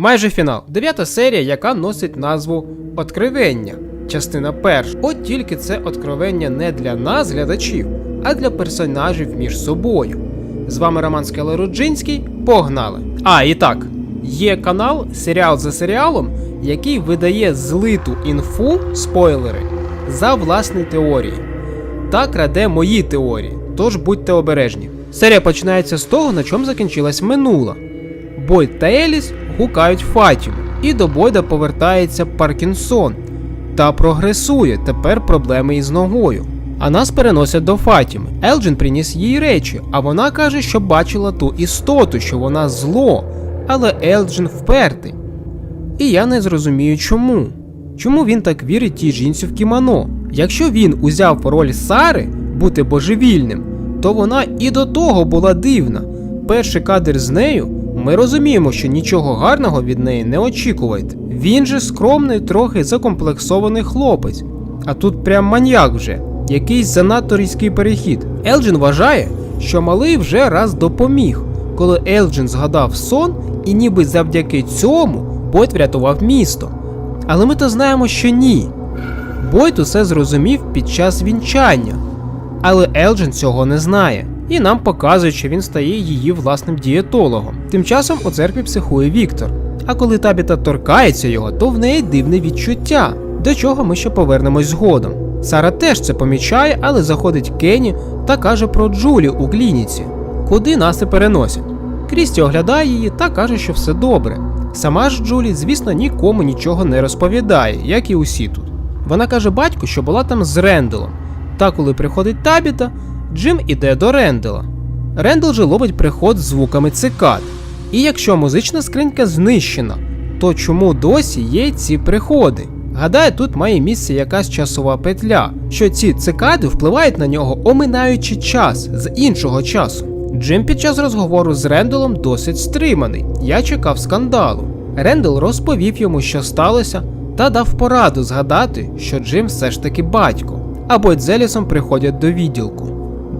Майже фінал. Дев'ята серія, яка носить назву Откровення. Частина перша. От тільки це откровення не для нас, глядачів, а для персонажів між собою. З вами Роман Скелеруджинський. Погнали! А, і так, є канал Серіал за серіалом, який видає злиту інфу, спойлери, за власні теорії. та краде мої теорії, тож будьте обережні. Серія починається з того, на чому закінчилась минула. Бойд та Еліс гукають Фатіму, і до Бойда повертається Паркінсон та прогресує тепер проблеми із ногою. А нас переносять до Фатіми. Елджин приніс їй речі, а вона каже, що бачила ту істоту, що вона зло, але Елджин впертий. І я не зрозумію чому. Чому він так вірить тій жінці в кімоно? Якщо він узяв роль Сари бути божевільним, то вона і до того була дивна. Перший кадр з нею, ми розуміємо, що нічого гарного від неї не очікуєте. Він же скромний, трохи закомплексований хлопець, а тут прям маньяк вже, якийсь занадто різкий перехід. Елджин вважає, що малий вже раз допоміг, коли Елджин згадав сон, і ніби завдяки цьому Бойт врятував місто. Але ми то знаємо, що ні. Бойт усе зрозумів під час вінчання, але Елджин цього не знає, і нам показують, що він стає її власним дієтологом. Тим часом у церкві психує Віктор. А коли табіта торкається його, то в неї дивне відчуття, до чого ми ще повернемось згодом. Сара теж це помічає, але заходить Кенні та каже про Джулі у клініці, куди нас і переносять. Крісті оглядає її та каже, що все добре. Сама ж Джулі, звісно, нікому нічого не розповідає, як і усі тут. Вона каже батьку, що була там з Ренделом. Та коли приходить табіта, Джим іде до Рендела. Рендел же ловить приход звуками цикад. І якщо музична скринька знищена, то чому досі є ці приходи? Гадаю, тут має місце якась часова петля, що ці цикади впливають на нього, оминаючи час з іншого часу. Джим під час розговору з Ренделом досить стриманий. Я чекав скандалу. Рендел розповів йому, що сталося, та дав пораду згадати, що Джим все ж таки батько, а Бойд з Елісом приходять до відділку,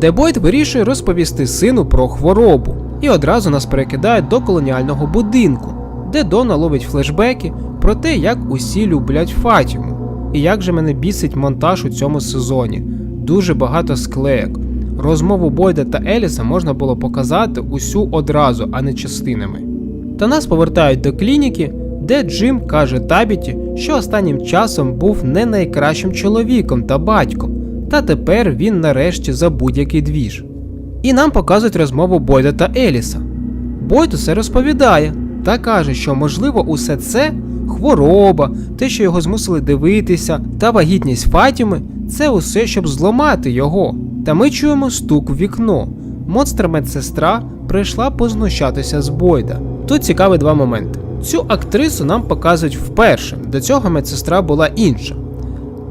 де Бойд вирішує розповісти сину про хворобу і одразу нас перекидають до колоніального будинку, де Дона ловить флешбеки про те, як усі люблять Фатіму. І як же мене бісить монтаж у цьому сезоні. Дуже багато склеєк. Розмову Бойда та Еліса можна було показати усю одразу, а не частинами. Та нас повертають до клініки, де Джим каже Табіті, що останнім часом був не найкращим чоловіком та батьком, та тепер він нарешті за будь-який двіж. І нам показують розмову Бойда та Еліса. Бойд усе розповідає та каже, що можливо усе це хвороба, те, що його змусили дивитися, та вагітність Фатіми це усе, щоб зламати його. Та ми чуємо стук в вікно. Монстр медсестра прийшла познущатися з Бойда. Тут цікаві два моменти. Цю актрису нам показують вперше, до цього медсестра була інша.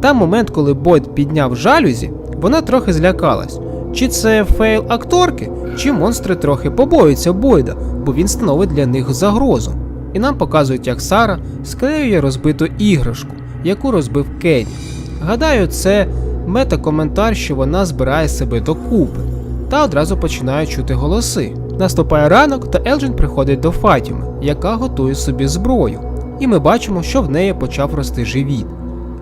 Та момент, коли Бойд підняв жалюзі, вона трохи злякалась. Чи це фейл акторки, чи монстри трохи побоюються Бойда, бо він становить для них загрозу. І нам показують, як Сара склеює розбиту іграшку, яку розбив Кенні. Гадаю, це мета-коментар, що вона збирає себе докупи, та одразу починає чути голоси. Наступає ранок, та Елджин приходить до Фатіми, яка готує собі зброю, і ми бачимо, що в неї почав рости живіт.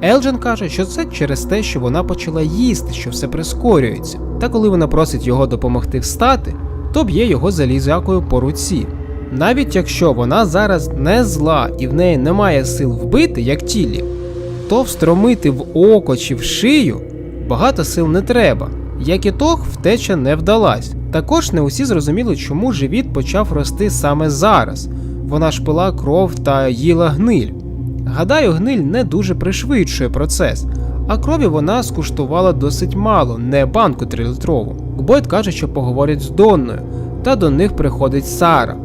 Елджин каже, що це через те, що вона почала їсти, що все прискорюється. Та коли вона просить його допомогти встати, то б'є його залізякою по руці. Навіть якщо вона зараз не зла і в неї немає сил вбити, як тілі, то встромити в око чи в шию багато сил не треба. Як і тох, втеча не вдалась. Також не усі зрозуміли, чому живіт почав рости саме зараз. Вона ж пила кров та їла гниль. Гадаю, гниль не дуже пришвидшує процес, а крові вона скуштувала досить мало, не банку трилітрову. Бойд каже, що поговорять з Донною, та до них приходить Сара.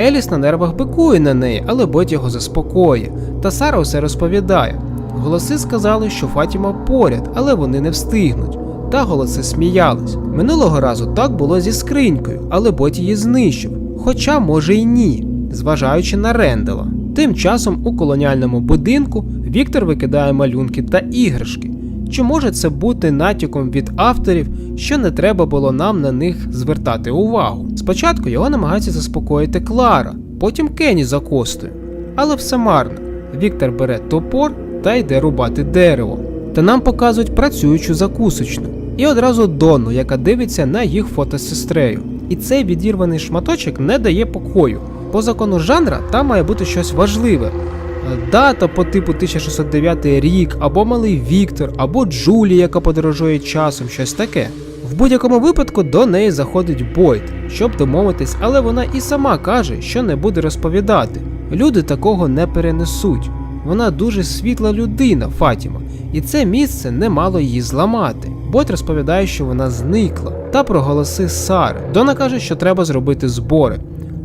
Еліс на нервах бикує на неї, але Бойд його заспокоює, та Сара усе розповідає. Голоси сказали, що Фатіма поряд, але вони не встигнуть. Та голоси сміялись. Минулого разу так було зі скринькою, але Бойд її знищив. Хоча, може, й ні, зважаючи на Рендела. Тим часом у колоніальному будинку Віктор викидає малюнки та іграшки. Чи може це бути натяком від авторів, що не треба було нам на них звертати увагу? Спочатку його намагається заспокоїти Клара, потім Кенні за костою. але все марно. Віктор бере топор та йде рубати дерево. Та нам показують працюючу закусочну. І одразу Донну, яка дивиться на їх фото з сестрею. І цей відірваний шматочок не дає покою. По закону жанра там має бути щось важливе. Е, Дата по типу 1609 рік, або малий Віктор, або Джулі, яка подорожує часом, щось таке. В будь-якому випадку до неї заходить Бойд, щоб домовитись, але вона і сама каже, що не буде розповідати. Люди такого не перенесуть. Вона дуже світла людина, Фатіма, і це місце не мало її зламати. Бойд розповідає, що вона зникла, та про голоси Сари. Дона каже, що треба зробити збори.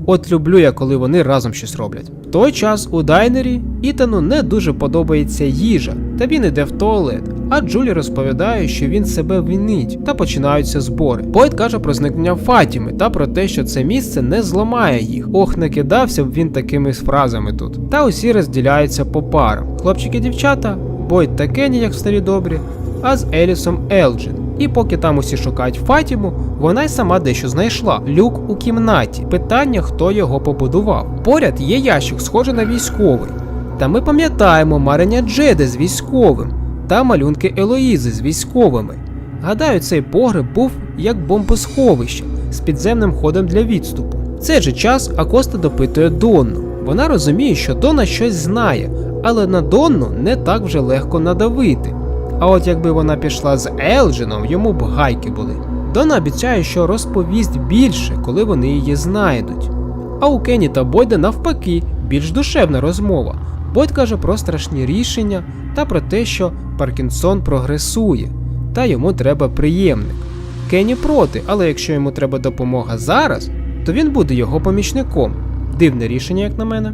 От люблю я, коли вони разом щось роблять. В той час у дайнері Ітану не дуже подобається їжа, та він іде в туалет. А Джулі розповідає, що він себе винить, та починаються збори. Бойд каже про зникнення Фатіми та про те, що це місце не зламає їх. Ох, не кидався б він такими фразами тут. Та усі розділяються по парам. Хлопчики дівчата, Бойд та Кенні, як в старі добрі, а з Елісом Елджин. І поки там усі шукають Фатіму, вона й сама дещо знайшла люк у кімнаті. Питання, хто його побудував. Поряд є ящик, схожий на військовий. Та ми пам'ятаємо марення Джеди з військовим та малюнки Елоїзи з військовими. Гадаю, цей погреб був як бомбосховище з підземним ходом для відступу. В цей же час Акоста допитує Донну. Вона розуміє, що Дона щось знає, але на Донну не так вже легко надавити. А от якби вона пішла з Елджином, йому б гайки були. Дона обіцяє, що розповість більше, коли вони її знайдуть. А у Кені та Бойда навпаки, більш душевна розмова. Бойд каже про страшні рішення та про те, що Паркінсон прогресує, та йому треба приємник. Кені проти, але якщо йому треба допомога зараз, то він буде його помічником. Дивне рішення, як на мене.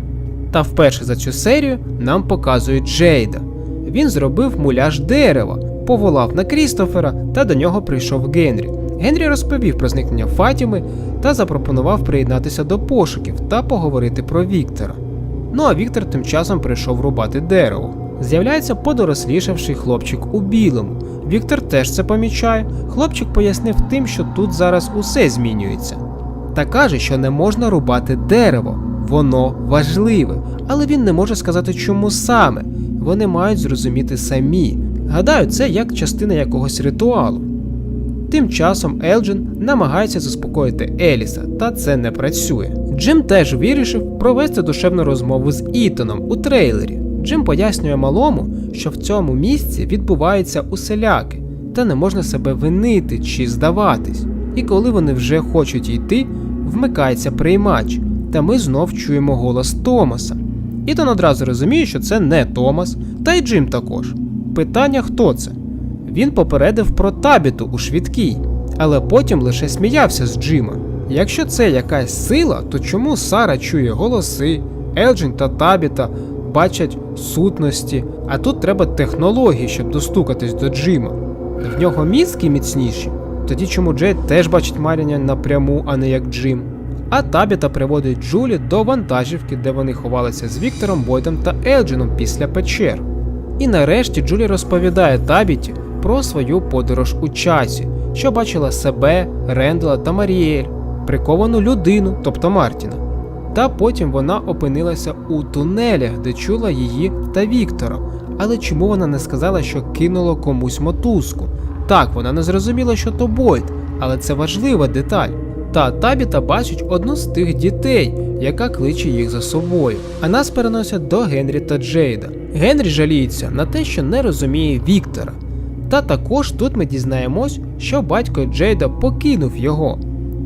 Та вперше за цю серію нам показують Джейда. Він зробив муляж дерева, поволав на Крістофера та до нього прийшов Генрі. Генрі розповів про зникнення Фатіми та запропонував приєднатися до пошуків та поговорити про Віктора. Ну а Віктор тим часом прийшов рубати дерево. З'являється подорослішавший хлопчик у білому. Віктор теж це помічає. Хлопчик пояснив тим, що тут зараз усе змінюється. Та каже, що не можна рубати дерево, воно важливе, але він не може сказати, чому саме. Вони мають зрозуміти самі. Гадаю, це як частина якогось ритуалу. Тим часом Елджин намагається заспокоїти Еліса, та це не працює. Джим теж вирішив провести душевну розмову з Ітоном у трейлері. Джим пояснює малому, що в цьому місці відбуваються уселяки, та не можна себе винити чи здаватись. І коли вони вже хочуть йти, вмикається приймач, та ми знов чуємо голос Томаса. Ітон одразу розуміє, що це не Томас, та й Джим також. Питання хто це? Він попередив про табіту у швидкій, але потім лише сміявся з Джима. Якщо це якась сила, то чому Сара чує голоси, Елджин та Табіта бачать сутності, а тут треба технології, щоб достукатись до Джима. В нього мізки міцніші, тоді чому Джейд теж бачить Маріня напряму, а не як Джим. А Табіта приводить Джулі до вантажівки, де вони ховалися з Віктором Бойдом та Елджином після печер. І нарешті Джулі розповідає Табіті про свою подорож у часі, що бачила себе, Рендела та Маріель, приковану людину, тобто Мартіна. Та потім вона опинилася у тунелях, де чула її та Віктора. Але чому вона не сказала, що кинуло комусь мотузку? Так, вона не зрозуміла, що то Бойд, але це важлива деталь. Та Табіта бачить одну з тих дітей, яка кличе їх за собою. А нас переносять до Генрі та Джейда. Генрі жаліється на те, що не розуміє Віктора. Та також тут ми дізнаємось, що батько Джейда покинув його.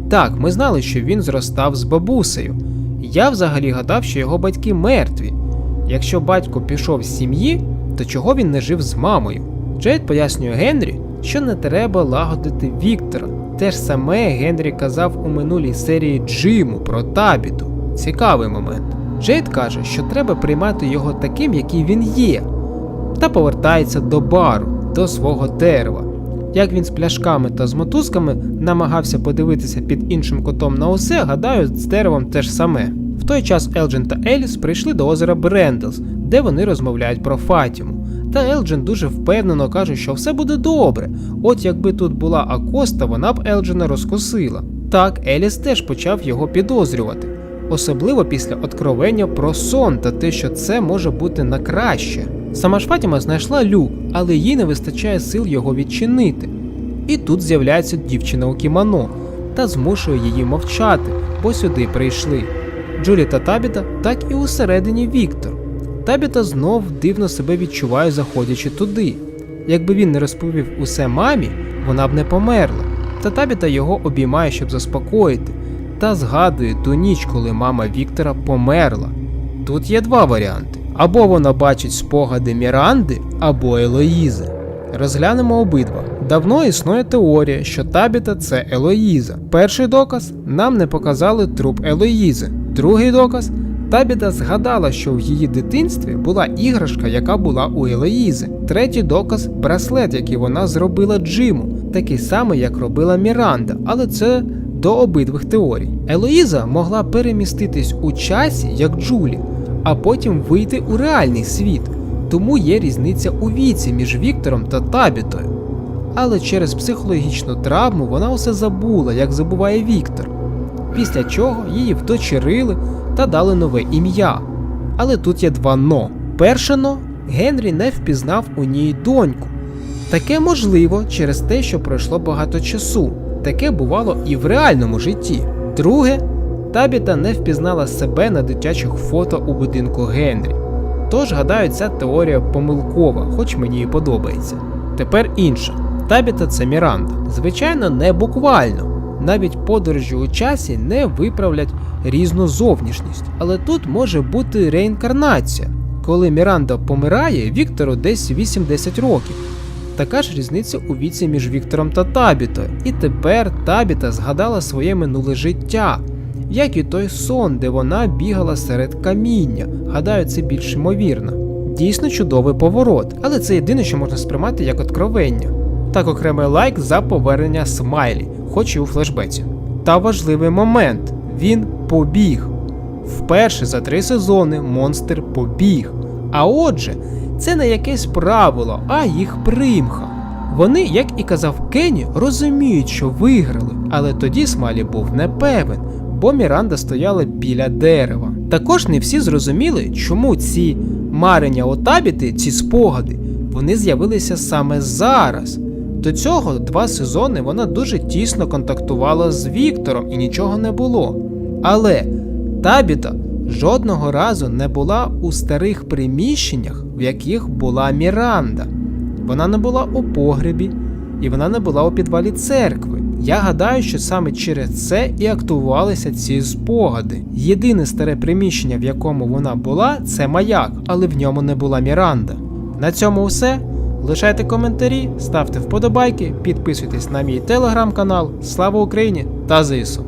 Так, ми знали, що він зростав з бабусею. Я взагалі гадав, що його батьки мертві. Якщо батько пішов з сім'ї, то чого він не жив з мамою? Джейд пояснює Генрі, що не треба лагодити Віктора. Те ж саме Генрі казав у минулій серії Джиму про табіту. Цікавий момент. Джейд каже, що треба приймати його таким, який він є, та повертається до бару, до свого дерева. Як він з пляшками та з мотузками намагався подивитися під іншим котом на усе, гадаю, з деревом те ж саме. В той час Елджин та Еліс прийшли до озера Брендлс, де вони розмовляють про Фатіму. Та Елджин дуже впевнено каже, що все буде добре. От якби тут була Акоста, вона б Елджина розкусила. Так, Еліс теж почав його підозрювати. особливо після откровення про сон та те, що це може бути на краще. Сама ж Фатіма знайшла люк, але їй не вистачає сил його відчинити. І тут з'являється дівчина у кімоно та змушує її мовчати, бо сюди прийшли. Джулі та Табіта, так і усередині Віктор. Табіта знов дивно себе відчуває, заходячи туди. Якби він не розповів усе мамі, вона б не померла. Та Табіта його обіймає, щоб заспокоїти, та згадує ту ніч, коли мама Віктора померла. Тут є два варіанти: або вона бачить спогади Міранди, або Елоїзи. Розглянемо обидва. Давно існує теорія, що Табіта це Елоїза. Перший доказ нам не показали труп Елоїзи. Другий доказ Табіта згадала, що в її дитинстві була іграшка, яка була у Елоїзи. Третій доказ браслет, який вона зробила Джиму, такий самий, як робила Міранда, але це до обидвих теорій. Елоїза могла переміститись у часі, як Джулі, а потім вийти у реальний світ. Тому є різниця у віці між Віктором та Табітою. Але через психологічну травму вона усе забула, як забуває Віктор. Після чого її вдочерили та дали нове ім'я. Але тут є два но. Перше но Генрі не впізнав у ній доньку. Таке можливо через те, що пройшло багато часу. Таке бувало і в реальному житті. Друге, Табіта не впізнала себе на дитячих фото у будинку Генрі. Тож, гадаю, ця теорія помилкова, хоч мені і подобається. Тепер інша. Табіта це Міранда. Звичайно, не буквально. Навіть подорожі у часі не виправлять різну зовнішність. Але тут може бути реінкарнація. Коли Міранда помирає, Віктору десь 8-10 років. Така ж різниця у віці між Віктором та Табітою. І тепер Табіта згадала своє минуле життя, як і той сон, де вона бігала серед каміння. Гадаю, це більш ймовірно. Дійсно чудовий поворот, але це єдине, що можна сприймати як откровення. Так окремий лайк за повернення смайлі, хоч і у флешбеці. Та важливий момент він побіг. Вперше за три сезони монстр побіг. А отже, це не якесь правило, а їх примха. Вони, як і казав Кенні, розуміють, що виграли, але тоді Смайлі був непевен, бо Міранда стояла біля дерева. Також не всі зрозуміли, чому ці марення отабіти, ці спогади, вони з'явилися саме зараз. До цього два сезони вона дуже тісно контактувала з Віктором і нічого не було. Але Табіта жодного разу не була у старих приміщеннях, в яких була Міранда. Вона не була у погребі, і вона не була у підвалі церкви. Я гадаю, що саме через це і актувалися ці спогади. Єдине старе приміщення, в якому вона була, це маяк, але в ньому не була Міранда. На цьому все. Лишайте коментарі, ставте вподобайки, підписуйтесь на мій телеграм-канал. Слава Україні та ЗСУ!